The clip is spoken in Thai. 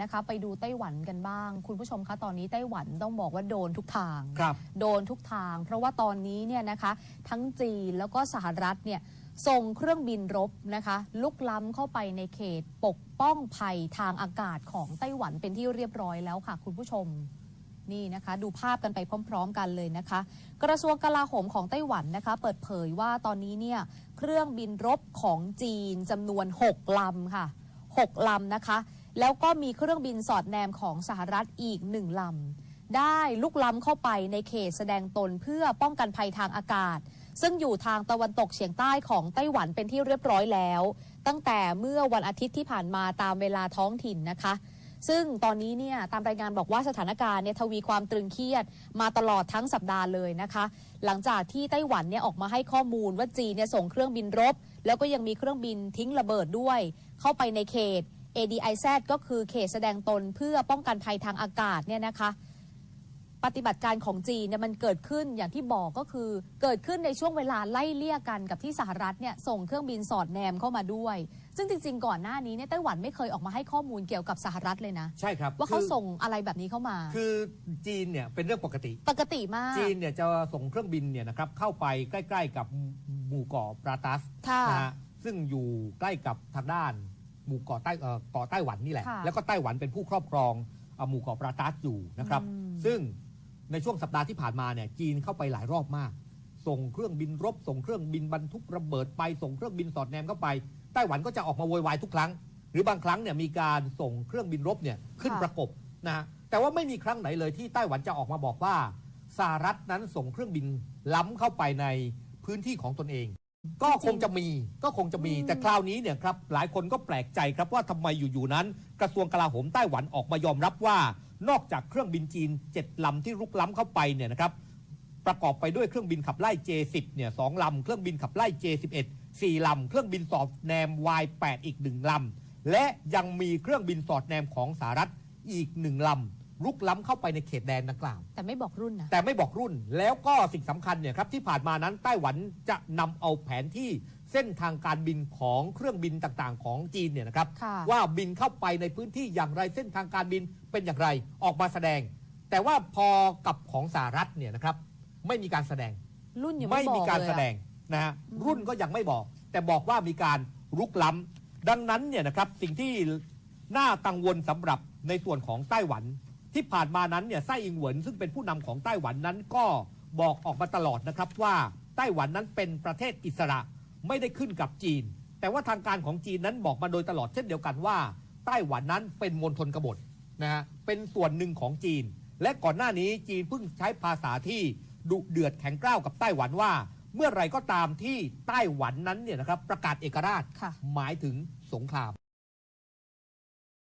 นะคะไปดูไต้หวันกันบ้าง คุณผู้ชมคะตอนนี้ไต้หวันต้องบอกว่าโดนทุกทาง ครับ โดนทุกทาง เพราะว่าตอนนี้เนี่ยนะคะทั้งจีนแล้วก็สหรัฐเนี่ยส่งเครื่องบินรบนะคะลุกล้ำเข้าไปในเขตปกป้องภัยทางอากาศของไต้หวันเป็นที่เรียบร้อยแล้วค่ะ คุณผู้ชมนี่นะคะดูภาพกันไปพร้อม ๆ กันเลยนะคะ กระทรวงกลาโหมของไต้หวันนะคะ เปิดเผยว่าตอนนี้เนี่ยเครื่องบินรบของจีนจำนวน 6ลำค่ะ 6ลำนะคะ แล้วก็มีเครื่องบินสอดแนมของสหรัฐอีกหนึ่งลำ ได้ลุกล้ำเข้าไปในเขตแสดงตนเพื่อป้องกันภัยทางอากาศ ซึ่งอยู่ทางตะวันตกเฉียงใต้ของไต้หวันเป็นที่เรียบร้อยแล้ว ตั้งแต่เมื่อวันอาทิตย์ที่ผ่านมาตามเวลาท้องถิ่นนะคะ ซึ่งตอนนี้เนี่ยตามรายงานบอกว่าสถานการณ์เนี่ยทวีความตรึงเครียดมาตลอดทั้งสัปดาห์เลยนะคะ หลังจากที่ไต้หวันเนี่ยออกมาให้ข้อมูลว่าจีนเนี่ยส่งเครื่องบินรบ แล้วก็ยังมีเครื่องบินทิ้งระเบิดด้วย เข้าไปในเขต ADIZ ก็คือเขตแสดงตนเพื่อป้องกันภัยทางอากาศเนี่ยนะคะ ปฏิบัติการของจีนเนี่ยมันเกิดขึ้นอย่างที่บอกก็คือ เกิดขึ้นในช่วงเวลาไล่เลี่ยกันกับที่สหรัฐเนี่ยส่งเครื่องบินสอดแนมเข้ามาด้วย ซึ่งจริง ๆ ก่อนหน้านี้เนี่ยไต้หวันไม่เคยออกมาให้ข้อมูลเกี่ยวกับสหรัฐเลยนะ ใช่ครับ ว่าเขาคือส่งอะไรแบบนี้เข้ามา คือจีนเนี่ยเป็นเรื่องปกติ ปกติมาก จีนเนี่ยจะส่งเครื่องบินเนี่ยนะครับเข้าไปใกล้ ๆ กับหมู่เกาะปราตัสค่ะนะฮะซึ่งอยู่ใกล้กับทางด้านห มู่เกาะใต้เอ่อเกาะไต้หวันนี่แหละ ค่ะ แล้วก็ไต้หวันเป็นผู้ครอบครองเอาหมู่เกาะปราตัสอยู่นะครับอืมซึ่งในช่วงสัปดาห์ที่ผ่านมาเนี่ยจีนเข้าไปหลายรอบมาก ส่งเครื่องบินรบ ส่งเครื่องบินบรรทุกระเบิดไปส่งเครื่องบินสอดแนมเข้าไป ไต้หวันก็จะออกมาโวยวายทุกครั้ง หรือบางครั้งเนี่ยมีการส่งเครื่องบินรบเนี่ยขึ้นค่ะ ประกบนะฮะแต่ว่าไม่มีครั้งไหนเลยที่ไต้หวันจะออกมาบอกว่าสหรัฐนั้นส่งเครื่องบินล้ำเข้าไปในพื้นที่ของตนเอง ก็คงจะมีก็คงจะมีอืมแต่คราวนี้เนี่ยครับหลายคนก็แปลกใจครับว่าทำไมอยู่ๆนั้น กระทรวงกลาโหมไต้หวันออกมายอมรับว่า นอกจากเครื่องบินจีน7ลำที่รุกล้ำเข้าไปเนี่ยนะครับประกอบไปด้วยเครื่องบินขับไล่ J10 เนี่ยสองลำเครื่องบินขับไล่ J11 4ลำเครื่องบินสอดแนม Y8 อีกหนึ่งลำและยังมีเครื่องบินสอดแนมของสหรัฐอีกหนึ่งลำ รุกล้ำเข้าไปในเขตแดนดังกล่าว แต่ไม่บอกรุ่นนะ แต่ไม่บอกรุ่นแล้วก็สิ่งสำคัญเนี่ยครับที่ผ่านมานั้นไต้หวันจะนำเอาแผนที่เส้นทางการบินของเครื่องบินต่างๆ ของจีนเนี่ยนะครับ ค่ะ ว่าบินเข้าไปในพื้นที่อย่างไรเส้นทางการบินเป็นอย่างไรออกมาแสดง แต่ว่าพอกับของสหรัฐเนี่ยนะครับ ไม่มีการแสดง รุ่นยังไม่ไม่บมีอกการเลยแสดอะ งนะฮะอืม รุ่นก็ยังไม่บอก แต่บอกว่ามีการรุกล้ำดังนั้นเนี่ยนะครับสิ่งที่น่ากังวลสำหรับในส่วนของไต้หวัน ที่ผ่านมานั้นเนี่ยไส้อิงเหวินซึ่งเป็นผู้นำของไต้หวันนั้นก็บอกออกมาตลอดนะครับว่าไต้หวันนั้นเป็นประเทศอิสระไม่ได้ขึ้นกับจีน แต่ว่าทางการของจีนนั้นบอกมาโดยตลอดเช่นเดียวกันว่า ไต้หวันนั้นเป็นมณฑลกบฏนะฮะเป็นส่วนหนึ่งของจีน และก่อนหน้านี้จีนเพิ่งใช้ภาษาที่ดุเดือดแข็งกร้าวกับไต้หวันว่า เมื่อไหรก็ตามที่ไต้หวันนั้นเนี่ยนะครับประกาศเอกราชค่ะหมายถึงสงคราม